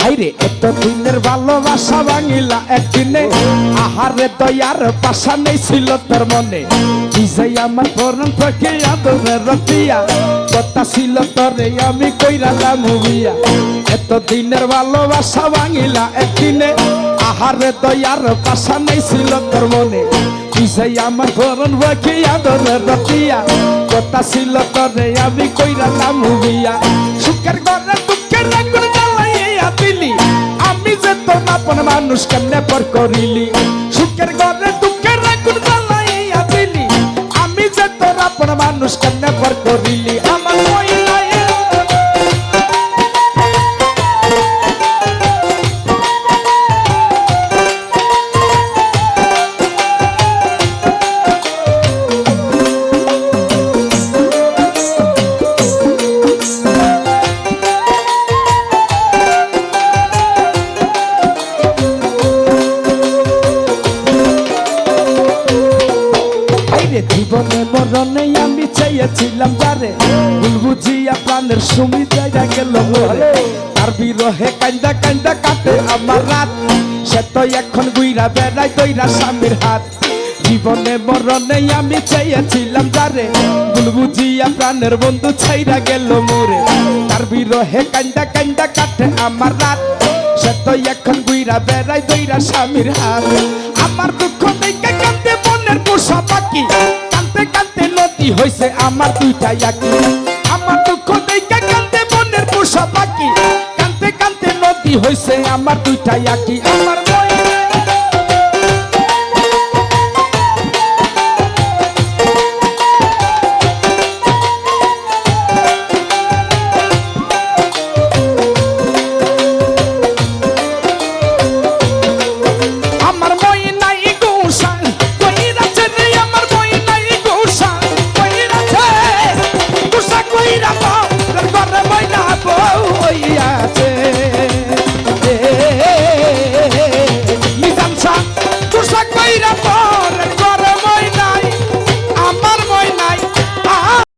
হাইরে, এত দিনের ভালোবাসা ভাঙিলা একদিনে। আহারে দয়ার পাশা নেই ছিল তোর মনে। বিজয় আমার পরন থেকে আদরের রতিয়া। কথা ছিল তোরে, আমি কইরালাম মুভিয়া এত দিনের ভালোবাসা ভাঙিলা একদিনে। আহারে দয়ার পাশা নেই ছিল তোর মনে। বিজয় আমার পরন থেকে আদরের রতিয়া। কথা ছিল তোরে, আমি কইরালাম মুভিয়া তোর আপন মানুষ কেমনে পর করিলি? সুখের ঘরে দুঃখের আগুন জ্বালাইয়া দিলি। আমি যে তোর আপন মানুষ কেমনে পর করিলি? জীবনে মরণে আমি চাইয়াছিলাম যারে। ভুল বুঝিয়া প্রাণের সুমিতা গেল মরে তার বিরহে কান্দা কান্দা কাটে আমার রাত। সে তো এখন গুইরা বেড়াই তৈরা স্বামীর হাত। জীবনে মরণে আমি চাইয়াছিলাম যারে। ভুল বুঝিয়া প্রাণের বন্ধু ছাইরা গেল মোরে। তার বিরহে কান্দা কান্দা কাটে আমার রাত। সে তো এখন গুইরা বেড়াই তৈরা স্বামীর হাত। আমার দুঃখ দেখে কান্দে মনের পোষা পাখি। কানতে কানতে হইছে আমার দুইটা একই আমার দুঃখ দেখা কান্দে মনের পোষা পাখি কানতে কানতে নদী হয়েছে আমার দুইটা একই আমার